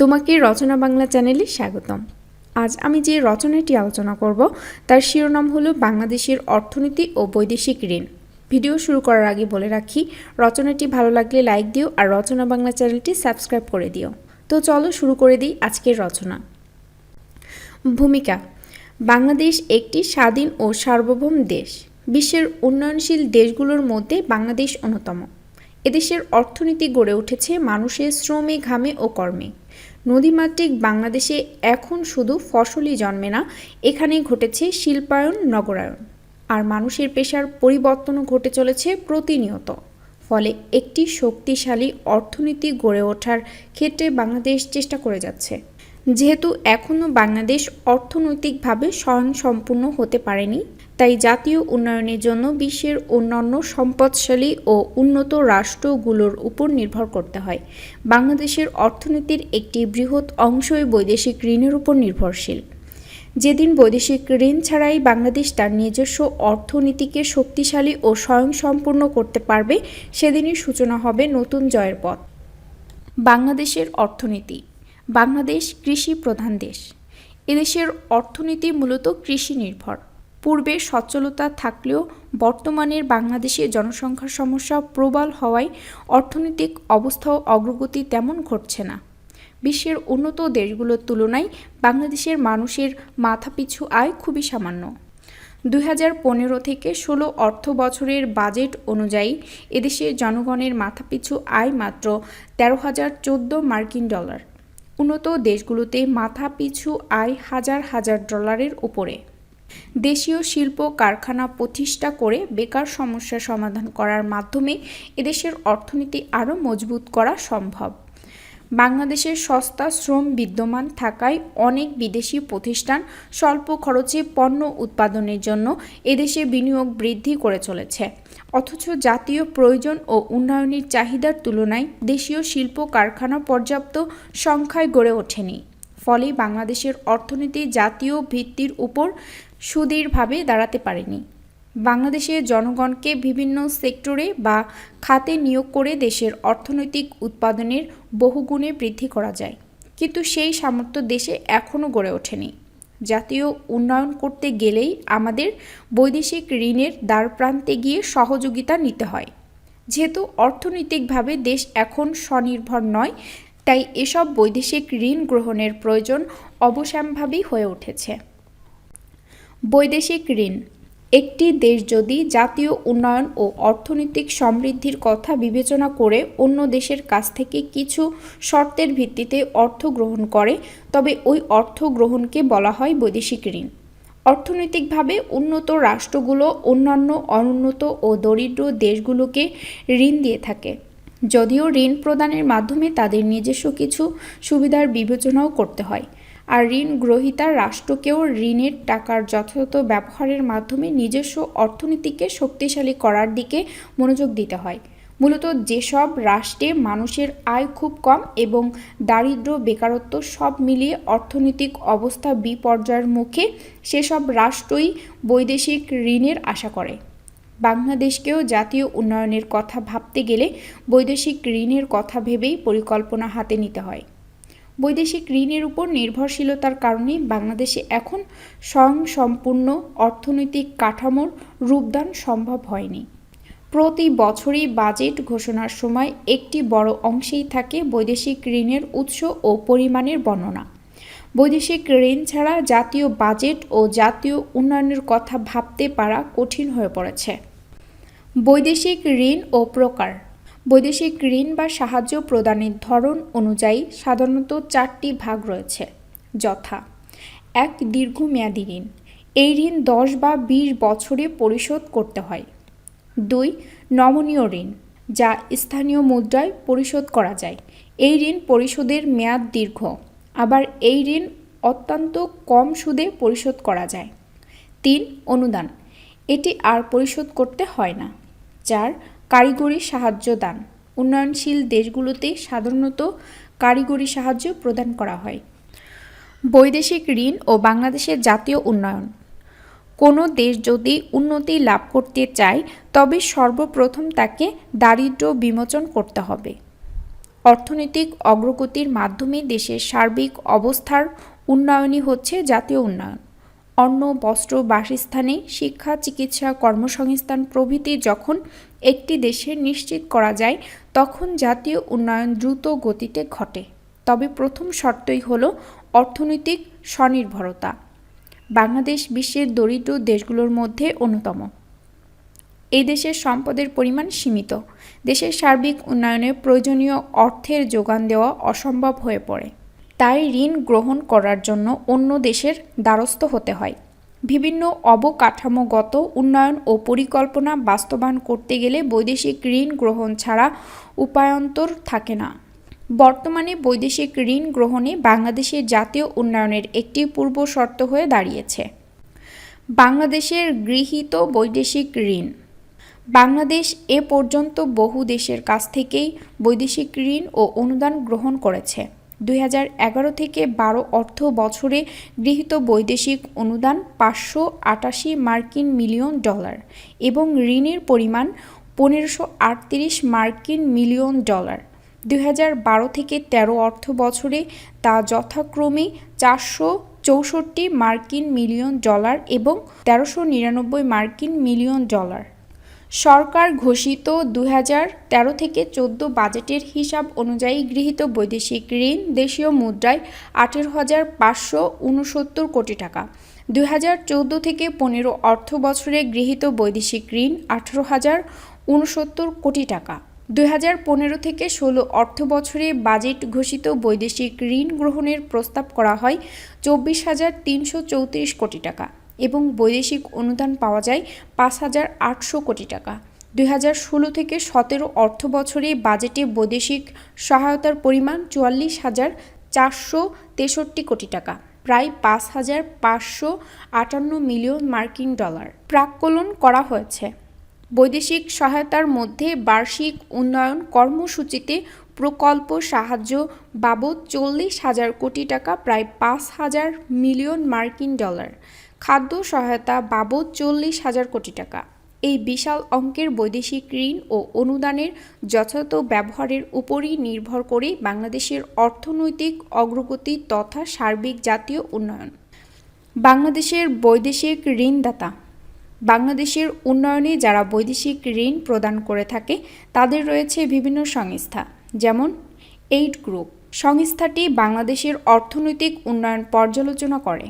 তোমাকে রচনা বাংলা চ্যানেলে স্বাগতম। আজ আমি যে রচনাটি আলোচনা করব, তার শিরোনাম হলো বাংলাদেশের অর্থনীতি ও বৈদেশিক ঋণ। ভিডিও শুরু করার আগে বলে রাখি, রচনাটি ভালো লাগলে লাইক দিও আর রচনা বাংলা চ্যানেলটি সাবস্ক্রাইব করে দিও। তো চলো শুরু করে দিই আজকের রচনা। ভূমিকা, বাংলাদেশ একটি স্বাধীন ও সার্বভৌম দেশ। বিশ্বের উন্নয়নশীল দেশগুলোর মধ্যে বাংলাদেশ অন্যতম। এদেশের অর্থনীতি গড়ে উঠেছে মানুষের শ্রমে, ঘামে ও কর্মে। নদীমাতৃক বাংলাদেশে এখন শুধু ফসলই জন্মে না এখানে ঘটেছে শিল্পায়ন, নগরায়ন। আর মানুষের পেশার পরিবর্তনও ঘটে চলেছে প্রতিনিয়ত। ফলে একটি শক্তিশালী অর্থনীতি গড়ে ওঠার ক্ষেত্রে বাংলাদেশ চেষ্টা করে যাচ্ছে। যেহেতু এখনও বাংলাদেশ অর্থনৈতিকভাবে স্বয়ংসম্পূর্ণ হতে পারেনি তাই জাতীয় উন্নয়নের জন্য বিশ্বের অন্যান্য সম্পদশালী ও উন্নত রাষ্ট্রগুলোর উপর নির্ভর করতে হয়। বাংলাদেশের অর্থনীতির একটি বৃহৎ অংশই বৈদেশিক ঋণের উপর নির্ভরশীল। যেদিন বৈদেশিক ঋণ ছাড়াই বাংলাদেশ তার নিজস্ব অর্থনীতিকে শক্তিশালী ও স্বয়ংসম্পূর্ণ করতে পারবে, সেদিনই সূচনা হবে নতুন জয়ের পথ। বাংলাদেশের অর্থনীতি। বাংলাদেশ কৃষি প্রধান দেশ। এদেশের অর্থনীতি মূলত কৃষি নির্ভর। পূর্বে সচ্ছলতা থাকলেও বর্তমানের বাংলাদেশে জনসংখ্যার সমস্যা প্রবল হওয়ায় অর্থনৈতিক অবস্থাও অগ্রগতি তেমন ঘটছে না। বিশ্বের উন্নত দেশগুলোর তুলনায় বাংলাদেশের মানুষের মাথাপিছু আয় খুবই সামান্য। দুই হাজার পনেরো থেকে ষোলো অর্থ বছরের বাজেট অনুযায়ী এদেশের জনগণের মাথাপিছু আয় মাত্র তেরো হাজার চোদ্দ মার্কিন ডলার। উন্নত দেশগুলোতে মাথাপিছু আয় হাজার হাজার ডলারের উপরে। দেশীয় শিল্প কারখানা প্রতিষ্ঠা করে বেকার সমস্যা সমাধান করার মাধ্যমে এদেশের অর্থনীতি আরও মজবুত করা সম্ভব। বাংলাদেশের সস্তা শ্রম বিদ্যমান থাকায় অনেক বিদেশি প্রতিষ্ঠান স্বল্প খরচে পণ্য উৎপাদনের জন্য এদেশে বিনিয়োগ বৃদ্ধি করে চলেছে। অথচ জাতীয় প্রয়োজন ও উন্নয়নের চাহিদার তুলনায় দেশীয় শিল্প কারখানা পর্যাপ্ত সংখ্যায় গড়ে ওঠেনি। ফলে বাংলাদেশের অর্থনীতি জাতীয় ভিত্তির উপর সুদৃঢ়ভাবে দাঁড়াতে পারেনি। বাংলাদেশের জনগণকে বিভিন্ন সেক্টরে বা খাতে নিয়োগ করে দেশের অর্থনৈতিক উৎপাদনের বহুগুণে বৃদ্ধি করা যায়। কিন্তু সেই সামর্থ্য দেশে এখনও গড়ে ওঠেনি। জাতীয় উন্নয়ন করতে গেলেই আমাদের বৈদেশিক ঋণের দ্বারপ্রান্তে গিয়ে সহযোগিতা নিতে হয়। যেহেতু অর্থনৈতিকভাবে দেশ এখন স্বনির্ভর নয়, তাই এসব বৈদেশিক ঋণ গ্রহণের প্রয়োজন অবশ্যামভাবেই হয়ে উঠেছে। বৈদেশিক ঋণ। একটি দেশ যদি জাতীয় উন্নয়ন ও অর্থনৈতিক সমৃদ্ধির কথা বিবেচনা করে অন্য দেশের কাছ থেকে কিছু শর্তের ভিত্তিতে অর্থ গ্রহণ করে, তবে ওই অর্থ গ্রহণকে বলা হয় বৈদেশিক ঋণ। অর্থনৈতিকভাবে উন্নত রাষ্ট্রগুলো অন্যান্য অনুন্নত ও দরিদ্র দেশগুলোকে ঋণ দিয়ে থাকে। যদিও ঋণ প্রদানের মাধ্যমে তাদের নিজস্ব কিছু সুবিধার বিবেচনাও করতে হয়। আর ঋণ গ্রহীতা রাষ্ট্রকেও ঋণের টাকার যথাযথ ব্যবহারের মাধ্যমে নিজস্ব অর্থনীতিকে শক্তিশালী করার দিকে মনোযোগ দিতে হয়। মূলত যেসব রাষ্ট্রে মানুষের আয় খুব কম এবং দারিদ্র বেকারত্ব সব মিলিয়ে অর্থনৈতিক অবস্থা বিপর্যয়ের মুখে, সেসব রাষ্ট্রই বৈদেশিক ঋণের আশা করে। বাংলাদেশকেও জাতীয় উন্নয়নের কথা ভাবতে গেলে বৈদেশিক ঋণের কথা ভেবেই পরিকল্পনা হাতে নিতে হয়। বৈদেশিক ঋণের উপর নির্ভরশীলতার কারণে বাংলাদেশে এখন স্বয়ংসম্পূর্ণ অর্থনৈতিক কাঠামোর রূপদান সম্ভব হয়নি। প্রতি বছরই বাজেট ঘোষণার সময় একটি বড় অংশেই থাকে বৈদেশিক ঋণের উৎস ও পরিমাণের বর্ণনা। বৈদেশিক ঋণ ছাড়া জাতীয় বাজেট ও জাতীয় উন্নয়নের কথা ভাবতে পারা কঠিন হয়ে পড়েছে। বৈদেশিক ঋণ ও প্রকার বৈদেশিক ঋণ বা সাহায্য প্রদানের ধরন অনুযায়ী সাধারণত চারটি ভাগ রয়েছে। যথা, এক, দীর্ঘমেয়াদী ঋণ। এই ঋণ দশ বা বিশ বছরে পরিশোধ করতে হয়। দুই, নমনীয় ঋণ, যা স্থানীয় মুদ্রায় পরিশোধ করা যায়। এই ঋণ পরিশোধের মেয়াদ দীর্ঘ। আবার এই ঋণ অত্যন্ত কম সুদে পরিশোধ করা যায়। তিন, অনুদান। এটি আর পরিশোধ করতে হয় না। চার কারিগরি সাহায্য দান। উন্নয়নশীল দেশগুলোতে সাধারণত কারিগরি সাহায্য প্রদান করা হয়। বৈদেশিক ঋণ ও বাংলাদেশের জাতীয় উন্নয়ন। কোনো দেশ যদি উন্নতি লাভ করতে চায়, তবে সর্বপ্রথম তাকে দারিদ্র বিমোচন করতে হবে। অর্থনৈতিক অগ্রগতির মাধ্যমে দেশের সার্বিক অবস্থার উন্নয়নই হচ্ছে জাতীয় উন্নয়ন। অন্ন, বস্ত্র, বাসস্থানে, শিক্ষা, চিকিৎসা, কর্মসংস্থান প্রভৃতি যখন একটি দেশে নিশ্চিত করা যায়, তখন জাতীয় উন্নয়ন দ্রুত গতিতে ঘটে। তবে প্রথম শর্তই হল অর্থনৈতিক স্বনির্ভরতা। বাংলাদেশ বিশ্বের দরিদ্র দেশগুলোর মধ্যে অন্যতম। এই দেশের সম্পদের পরিমাণ সীমিত। দেশের সার্বিক উন্নয়নে প্রয়োজনীয় অর্থের যোগান দেওয়া অসম্ভব হয়ে পড়ে। তাই ঋণ গ্রহণ করার জন্য অন্য দেশের দ্বারস্থ হতে হয়। বিভিন্ন অবকাঠামোগত উন্নয়ন ও পরিকল্পনা বাস্তবায়ন করতে গেলে বৈদেশিক ঋণ গ্রহণ ছাড়া উপায়ন্তর থাকে না। বর্তমানে বৈদেশিক ঋণ গ্রহণে বাংলাদেশের জাতীয় উন্নয়নের একটি পূর্ব শর্ত হয়ে দাঁড়িয়েছে। বাংলাদেশের গৃহীত বৈদেশিক ঋণ। বাংলাদেশ এ পর্যন্ত বহু দেশের কাছ থেকেই বৈদেশিক ঋণ ও অনুদান গ্রহণ করেছে। দুই হাজার এগারো থেকে বারো অর্থ বছরে গৃহীত বৈদেশিক অনুদান পাঁচশো আটাশি মার্কিন মিলিয়ন ডলার এবং ঋণের পরিমাণ পনেরোশো মার্কিন মিলিয়ন ডলার। দুই হাজার বারো থেকে ১৩ অর্থ বছরে তা যথাক্রমে চারশো চৌষট্টি মার্কিন মিলিয়ন ডলার এবং তেরোশো নিরানব্বই মার্কিন মিলিয়ন ডলার। সরকার ঘোষিত দু তেরো থেকে চোদ্দ বাজেটের হিসাব অনুযায়ী গৃহীত বৈদেশিক ঋণ, দেশীয় মুদ্রায় আঠেরো হাজার পাঁচশো উনসত্তর কোটি টাকা। দুই হাজার চোদ্দ থেকে পনেরো অর্থ বছরে গৃহীত বৈদেশিক ঋণ আঠেরো হাজার উনসত্তর কোটি টাকা। দুই হাজার পনেরো থেকে ষোলো অর্থ বছরে বাজেট ঘোষিত বৈদেশিক ঋণ গ্রহণের প্রস্তাব করা হয় চব্বিশ হাজার তিনশো চৌত্রিশ কোটি টাকা। এবং বৈদেশিক অনুদান পাওয়া যায় পাঁচ হাজার আটশো কোটি টাকা। দুই হাজার ষোলো থেকে সতেরো অর্থ বছরে বাজেটে বৈদেশিক সহায়তার পরিমাণ চুয়াল্লিশ হাজার চারশো তেষট্টি কোটি টাকা, প্রায় পাঁচ হাজার পাঁচশো আটান্ন মিলিয়ন মার্কিন ডলার। প্রাক্কলন করা হয়েছে। বৈদেশিক সহায়তার মধ্যে বার্ষিক উন্নয়ন কর্মসূচিতে প্রকল্প সাহায্য বাবদ চল্লিশ হাজার কোটি টাকা, প্রায় পাঁচ হাজার মিলিয়ন মার্কিন ডলার। খাদ্য সহায়তা বাবদ চল্লিশ হাজার কোটি টাকা। এই বিশাল অঙ্কের বৈদেশিক ঋণ ও অনুদানের যথাযথ ব্যবহারের উপরই নির্ভর করে বাংলাদেশের অর্থনৈতিক অগ্রগতি তথা সার্বিক জাতীয় উন্নয়ন। বাংলাদেশের বৈদেশিক ঋণদাতা। বাংলাদেশের উন্নয়নে যারা বৈদেশিক ঋণ প্রদান করে থাকে, তাদের রয়েছে বিভিন্ন সংস্থা, যেমন এইড গ্রুপ। সংস্থাটি বাংলাদেশের অর্থনৈতিক উন্নয়ন পর্যালোচনা করে।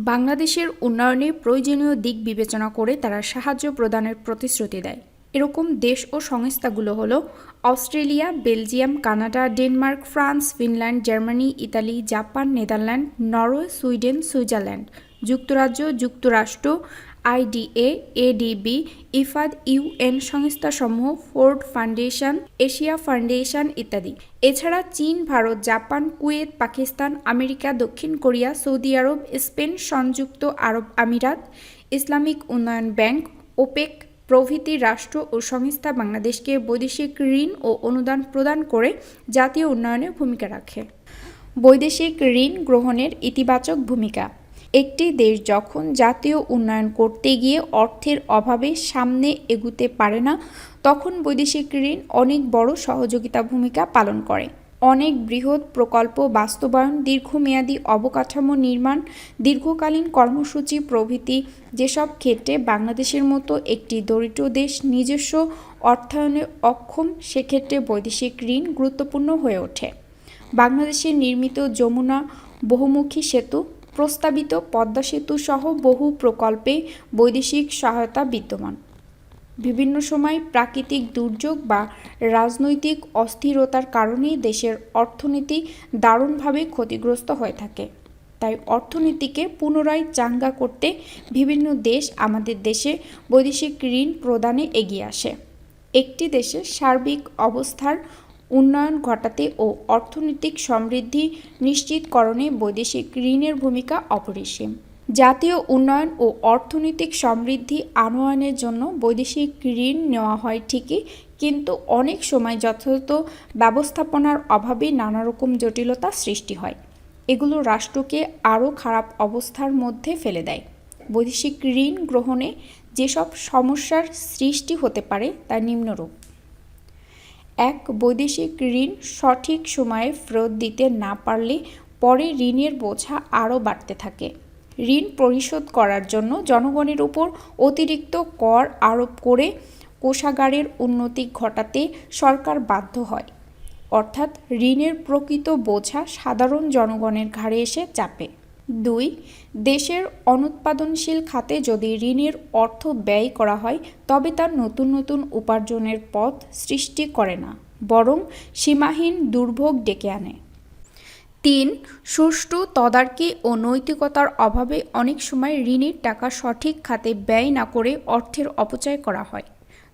বাংলাদেশের উন্নয়নে প্রয়োজনীয় দিক বিবেচনা করে তারা সাহায্য প্রদানের প্রতিশ্রুতি দেয়। এরকম দেশ ও সংস্থাগুলো হলো Australia, Belgium, Canada, Denmark, France, Finland, Germany, Italy, Japan, Netherland, Norway, Sweden, Switzerland. যুক্তরাজ্য, যুক্তরাষ্ট্র, আইডিএ, এডিবি, ইফাদ, ইউএন সংস্থাসমূহ, ফোর্ড ফাউন্ডেশন, এশিয়া ফাউন্ডেশন ইত্যাদি। এছাড়া চীন, Bharat, Japan, Kuwait, Pakistan, America, দক্ষিণ কোরিয়া, সৌদি আরব, স্পেন, সংযুক্ত আরব আমিরাত, ইসলামিক উন্নয়ন ব্যাংক, ওপেক প্রভৃতি রাষ্ট্র ও সংস্থা বাংলাদেশকে বৈদেশিক ঋণ ও অনুদান প্রদান করে জাতীয় উন্নয়নে ভূমিকা রাখে। বৈদেশিক ঋণ গ্রহণের ইতিবাচক ভূমিকা। একটি দেশ যখন জাতীয় উন্নয়ন করতে গিয়ে অর্থের অভাবে সামনে এগুতে পারে না, তখন বৈদেশিক ঋণ অনেক বড় সহযোগিতা ভূমিকা পালন করে। অনেক বৃহৎ প্রকল্প বাস্তবায়ন, দীর্ঘমেয়াদী অবকাঠামো নির্মাণ, দীর্ঘকালীন কর্মসূচি প্রভৃতি যেসব ক্ষেত্রে বাংলাদেশের মতো একটি দরিদ্র দেশ নিজস্ব অর্থায়নে অক্ষম, সেক্ষেত্রে বৈদেশিক ঋণ গুরুত্বপূর্ণ হয়ে ওঠে। বাংলাদেশে নির্মিত যমুনা বহুমুখী সেতু, প্রস্তাবিত পদ্মা সেতু সহ বহু প্রকল্পে বৈদেশিক সহায়তা বিদ্যমান। বিভিন্ন সময় প্রাকৃতিক দুর্যোগ বা রাজনৈতিক অস্থিরতার কারণে দেশের অর্থনীতি দারুণভাবে ক্ষতিগ্রস্ত হয়ে থাকে। তাই অর্থনীতিকে পুনরায় চাঙ্গা করতে বিভিন্ন দেশ আমাদের দেশে বৈদেশিক ঋণ প্রদানে এগিয়ে আসে। একটি দেশের সার্বিক অবস্থার উন্নয়ন ঘটাতে ও অর্থনৈতিক সমৃদ্ধি নিশ্চিতকরণে বৈদেশিক ঋণের ভূমিকা অপরিসীম। জাতীয় উন্নয়ন ও অর্থনৈতিক সমৃদ্ধি আনয়নের জন্য বৈদেশিক ঋণ নেওয়া হয় ঠিকই, কিন্তু অনেক সময় যথাযথ ব্যবস্থাপনার অভাবে নানা রকম জটিলতা সৃষ্টি হয়। এগুলো রাষ্ট্রকে আরও খারাপ অবস্থার মধ্যে ফেলে দেয়। বৈদেশিক ঋণ গ্রহণে যেসব সমস্যার সৃষ্টি হতে পারে তা নিম্নরূপ। এক, বৈদেশিক ঋণ সঠিক সময়ে ফেরত দিতে না পারলে পরে ঋণের বোঝা আরও বাড়তে থাকে। ঋণ পরিশোধ করার জন্য জনগণের উপর অতিরিক্ত কর আরোপ করে কোষাগারের উন্নতি ঘটাতে সরকার বাধ্য হয়। অর্থাৎ ঋণের প্রকৃত বোঝা সাধারণ জনগণের ঘাড়ে এসে চাপে। দুই, দেশের অনুৎপাদনশীল খাতে যদি ঋণের অর্থ ব্যয় করা হয়, তবে তার নতুন নতুন উপার্জনের পথ সৃষ্টি করে না, বরং সীমাহীন দুর্ভোগ ডেকে আনে। তিন, সুষ্ঠু তদারকি ও নৈতিকতার অভাবে অনেক সময় ঋণের টাকা সঠিক খাতে ব্যয় না করে অর্থের অপচয় করা হয়।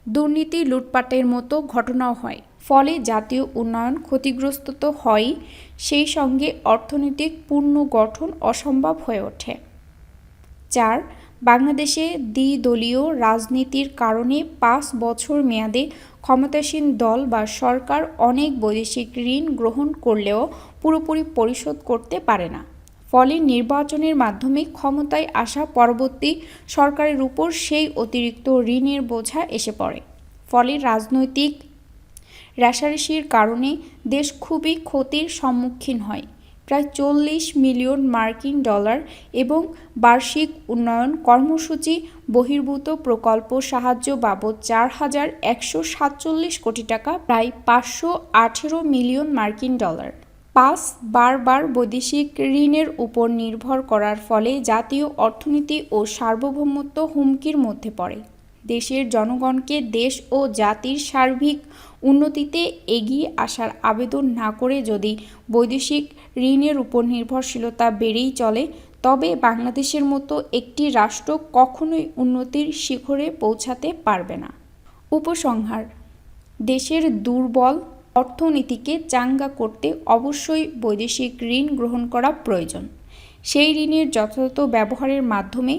দুর্নীতি, লুটপাটের মতো ঘটনাও হয়। ফলে জাতীয় উন্নয়ন ক্ষতিগ্রস্ত তো হয়ই, সেই সঙ্গে অর্থনৈতিক পূর্ণ গঠন অসম্ভব হয়ে ওঠে। চার বাংলাদেশে দ্বিদলীয় রাজনীতির কারণে পাঁচ বছর মেয়াদে ক্ষমতাসীন দল বা সরকার অনেক বৈদেশিক ঋণ গ্রহণ করলেও পুরোপুরি পরিশোধ করতে পারে না। ফলে নির্বাচনের মাধ্যমে ক্ষমতায় আসা পরবর্তী সরকারের উপর সেই অতিরিক্ত ঋণের বোঝা এসে পড়ে। ফলে রাজনৈতিক রেশারেশির কারণে দেশ খুবই ক্ষতির সম্মুখীন হয়। প্রায় চল্লিশ মিলিয়ন মার্কিন ডলার এবং বার্ষিক উন্নয়ন কর্মসূচি বহির্ভূত প্রকল্প সাহায্য বাবদ চার হাজার একশো সাতচল্লিশ কোটি টাকা, প্রায় পাঁচশো আঠেরো মিলিয়ন মার্কিন ডলার। পাঁচ বারবার বৈদেশিক ঋণের উপর নির্ভর করার ফলে জাতীয় অর্থনীতি ও সার্বভৌমত্ব হুমকির মধ্যে পড়ে। দেশের জনগণকে দেশ ও জাতির সার্বিক উন্নতিতে এগিয়ে আসার আবেদন না করে যদি বৈদেশিক ঋণের উপর নির্ভরশীলতা বেড়েই চলে, তবে বাংলাদেশের মতো একটি রাষ্ট্র কখনোই উন্নতির শিখরে পৌঁছাতে পারবে না। উপসংহার, দেশের দুর্বল অর্থনীতিকে চাঙ্গা করতে অবশ্যই বৈদেশিক ঋণ গ্রহণ করা প্রয়োজন। সেই ঋণের যথাযথ ব্যবহারের মাধ্যমে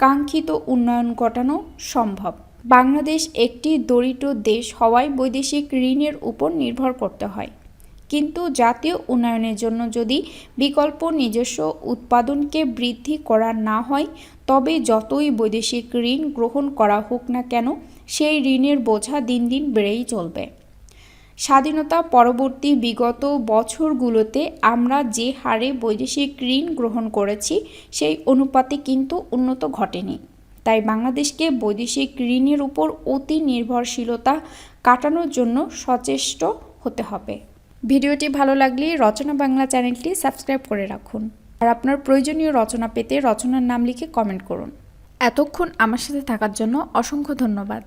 কাঙ্ক্ষিত উন্নয়ন ঘটানো সম্ভব। বাংলাদেশ একটি দরিদ্র দেশ হওয়ায় বৈদেশিক ঋণের উপর নির্ভর করতে হয়। কিন্তু জাতীয় উন্নয়নের জন্য যদি বিকল্প নিজস্ব উৎপাদনকে বৃদ্ধি করা না হয়, তবে যতই বৈদেশিক ঋণ গ্রহণ করা হোক না কেন, সেই ঋণের বোঝা দিন দিন বেড়েই চলবে। স্বাধীনতা পরবর্তী বিগত বছরগুলোতে আমরা যে হারে বৈদেশিক ঋণ গ্রহণ করেছি, সেই অনুপাতে কিন্তু উন্নত ঘটেনি। তাই বাংলাদেশকে বৈদেশিক ঋণের উপর অতি নির্ভরশীলতা কাটানোর জন্য সচেষ্ট হতে হবে। ভিডিওটি ভালো লাগলে রচনা বাংলা চ্যানেলটি সাবস্ক্রাইব করে রাখুন। আর আপনার প্রয়োজনীয় রচনা পেতে রচনার নাম লিখে কমেন্ট করুন। এতক্ষণ আমার সাথে থাকার জন্য অসংখ্য ধন্যবাদ।